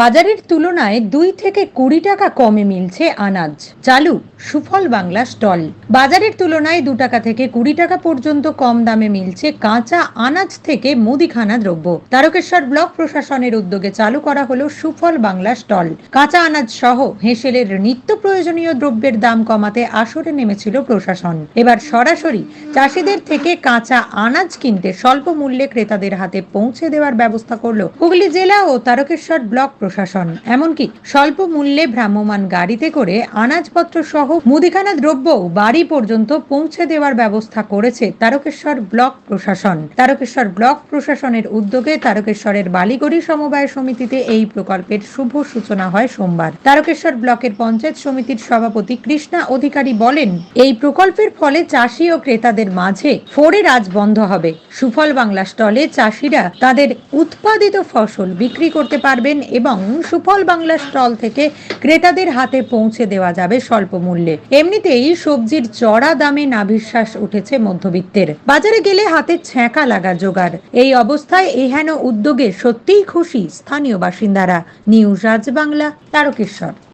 বাজারের তুলনায় দুই থেকে কুড়ি টাকা কমে মিলছে আনাজ। চালু সুফল বাংলা স্টল। বাজারের তুলনায় দু টাকা থেকে কুড়ি টাকা পর্যন্ত কম দামে মিলছে কাঁচা আনাজ থেকে মুদিখানা দ্রব্য। তারকেশ্বর ব্লক প্রশাসনের উদ্যোগে চালু করা হলো সুফল বাংলা স্টল। কাঁচা আনাজ সহ হেঁসেলের নিত্য প্রয়োজনীয় দ্রব্যের দাম কমাতে আসরে নেমেছিল প্রশাসন। এবার সরাসরি চাষিদের থেকে কাঁচা আনাজ কিনতে স্বল্প মূল্যে ক্রেতাদের হাতে পৌঁছে দেওয়ার ব্যবস্থা করল হুগলি জেলা ও তারকেশ্বর ব্লক প্রশাসন। এমনকি স্বল্প মূল্যে ভ্রাম্যমাণ গাড়িতে করে আনাজপত্র সহ মুদিখানা দ্রব্য বাড়ি পর্যন্ত পৌঁছে দেওয়ার ব্যবস্থা করেছে তারকেশ্বর ব্লক প্রশাসন। তারকেশ্বর ব্লক প্রশাসনের উদ্যোগে তারকেশ্বরের বালিগড়ি সমবায় সমিতিতে এই প্রকল্পের শুভ সূচনা হয় সোমবার। তারকেশ্বর ব্লকের পঞ্চায়েত সমিতির সভাপতি কৃষ্ণা অধিকারী বলেন, এই প্রকল্পের ফলে চাষি ও ক্রেতাদের মাঝে ফোরে রাজ বন্ধ হবে। সুফল বাংলা স্টলে চাষিরা তাদের উৎপাদিত ফসল বিক্রি করতে পারবেন এবং সুফল বাংলা স্টল থেকে ক্রেতাদের হাতে পৌঁছে দেওয়া যাবে স্বল্প মূল্যে। এমনিতেই সবজির চড়া দামে নাভিশ্বাস উঠেছে মধ্যবিত্তের। বাজারে গেলে হাতে ছ্যাঁকা লাগা জোগাড়। এই অবস্থায় এহেন উদ্যোগে সত্যিই খুশি স্থানীয় বাসিন্দারা। নিউজ রাজ বাংলা, তারকেশ্বর।